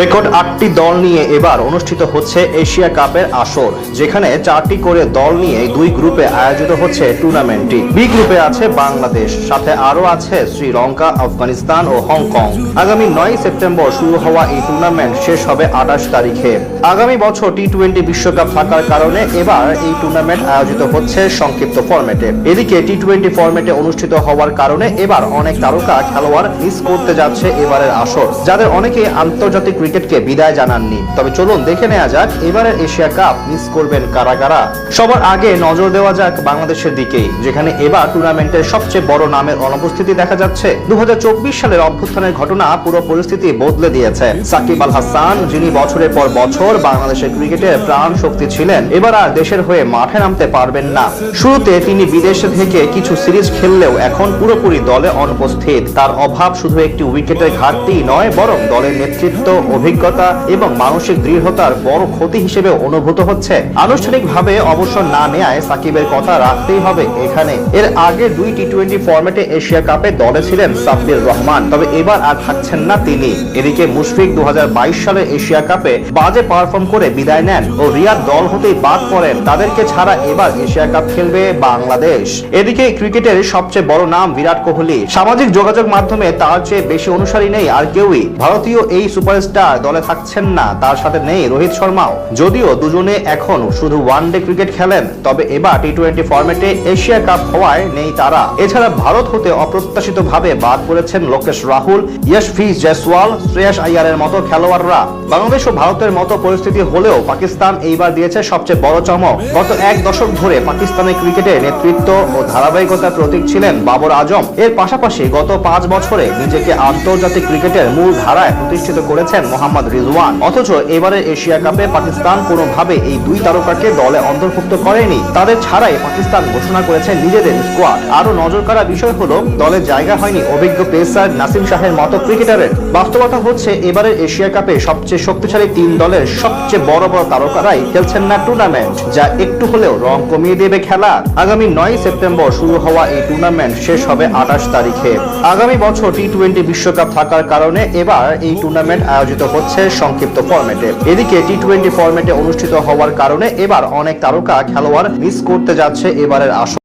Record আটটি দল নিয়ে এবার অনুষ্ঠিত হচ্ছে এশিয়া কাপের আসর, যেখানে চারটি করে দল নিয়ে দুই গ্রুপে আয়োজিত হচ্ছে টুর্নামেন্টটি। বি গ্রুপে আছে বাংলাদেশ, সাথে আরও আছে শ্রীলঙ্কা, আফগানিস্তান ও হংকং। আগামী নয় সেপ্টেম্বর শুরু হওয়া এই টুর্নামেন্ট শেষ হবে আঠাশ তারিখে। আগামী বছর টি টোয়েন্টি বিশ্বকাপ থাকার কারণে এবার এই টুর্নামেন্ট আয়োজিত হচ্ছে সংক্ষিপ্ত ফরম্যাটে। এদিকে টি টোয়েন্টি ফরম্যাটে অনুষ্ঠিত হওয়ার কারণে এবার অনেক তারকা খেলোয়াড় মিস করতে যাচ্ছে এবারের আসর, যাদের অনেকে আন্তর্জাতিক ক্রিকেটকে বিদায় জানাননি। তবে চলুন দেখে নেওয়া যাক, এবারের এশিয়া কাপ মিস করবেন কারা কারা? সবার আগে নজর দেওয়া যাক বাংলাদেশের দিকেই যেখানে এবার টুর্নামেন্টের সবচেয়ে বড় নামের অনুপস্থিতি দেখা যাচ্ছে। দু সালের অভ্যুত্থানের ঘটনা পুরো পরিস্থিতি বদলে দিয়েছে। সাকিব আল হাসান, যিনি বছরের পর বছর বাংলাদেশের ক্রিকেটের প্রাণ শক্তি ছিলেন, এবার আর দেশের হয়ে মাঠে নামতে পারবেন না। শুরুতে তিনি বিদেশে থেকে কিছু সিরিজ খেললেও এখন পুরোপুরি দলে অনুপস্থিত। তার অভাব শুধু একটি উইকেটের ঘাটতি নয়, বরং দলের নেতৃত্ব অভিজ্ঞতা এবং মানসিক দৃঢ়তার বড় ক্ষতি হিসেবে অনুভূত হচ্ছে। আনুষ্ঠানিকভাবে অবসর না নেয় সাকিবের কথা রাখতেই হবে এখানে। এর আগে দুই টি টোয়েন্টি ফরম্যাটে এশিয়া কাপে দলে ছিলেন সাব্বির রহমান, তবে এবার আর থাকছেন না তিনি। এদিকে মুশফিক দু সালে এশিয়া কাপে বাজে পারফর্ম করে বিদায় নেন ও রিয়াদ দল হতেই বাদ পড়েন। তাদেরকে ছাড়া এবার এশিয়া কাপ খেলবে বাংলাদেশ। এদিকে ক্রিকেটের সবচেয়ে বড় নাম বিরাট কোহলি। সামাজিক যোগাযোগ মাধ্যমে তার চেয়ে বেশি অনুসারী নেই আর কেউই। ভারতীয় এই সুপারস্টার দলে থাকছেন না, তার সাথে নেই রোহিত শর্মাও। যদিও দুজনে এখন শুধু ওয়ান ডে ক্রিকেট খেলেন, তবে এবার টি টোয়েন্টি ফরম্যাটে এশিয়া কাপ হওয়ায় নেই তারা। এছাড়া ভারত হতে অপ্রত্যাশিত ভাবে বাদ পড়েছেন লোকেশ রাহুল ইয়শভি জয়সওয়াল, শ্রেয়াস আইয়ারের মতো খেলোয়াড়রা। বাংলাদেশ ও ভারতের মতো পরিস্থিতি হলেও পাকিস্তান এইবার দিয়েছে সবচেয়ে বড় চমক। গত এক দশক ধরে পাকিস্তানের ক্রিকেটে নেতৃত্ব ও ধারাবাহিকতার প্রতীক ছিলেন বাবর আজম। এর পাশাপাশি গত পাঁচ বছরে নিজেকে আন্তর্জাতিক ক্রিকেটের মূল ধারায় প্রতিষ্ঠিত করেছেন মোহাম্মদ রিজওয়ান। অথচ এবারের এশিয়া কাপে পাকিস্তান কোনোভাবে এই দুই তারকাকে দলে অন্তর্ভুক্ত করেনি। তাদের ছাড়াই পাকিস্তান ঘোষণা করেছে নিজেদের স্কোয়াড আরও নজর কাড়া বিষয় হলো, দলে জায়গা হয়নি অভিজ্ঞ পেসার নাসিম শাহের মতো ক্রিকেটারের বাস্তবতা হচ্ছে, এবারের এশিয়া কাপে সবচেয়ে শক্তিশালী তিন দলের সবচেয়ে বড় বড় তারকারাই খেলছেন না টুর্নামেন্ট যা একটু হলেও রং কমিয়ে দেবে খেলা। আগামী নয় সেপ্টেম্বর শুরু হওয়া এই টুর্নামেন্ট শেষ হবে আঠাশ তারিখে। আগামী বছর টি টোয়েন্টি বিশ্বকাপ থাকার কারণে এবার এই টুর্নামেন্ট আয়োজিত হচ্ছে সংক্ষিপ্ত ফরম্যাটে এদিকে টি টোয়েন্টি ফরম্যাটে অনুষ্ঠিত হওয়ার কারণে এবার অনেক তারকা খেলোয়াড় মিস করতে যাচ্ছে এবারের আসর।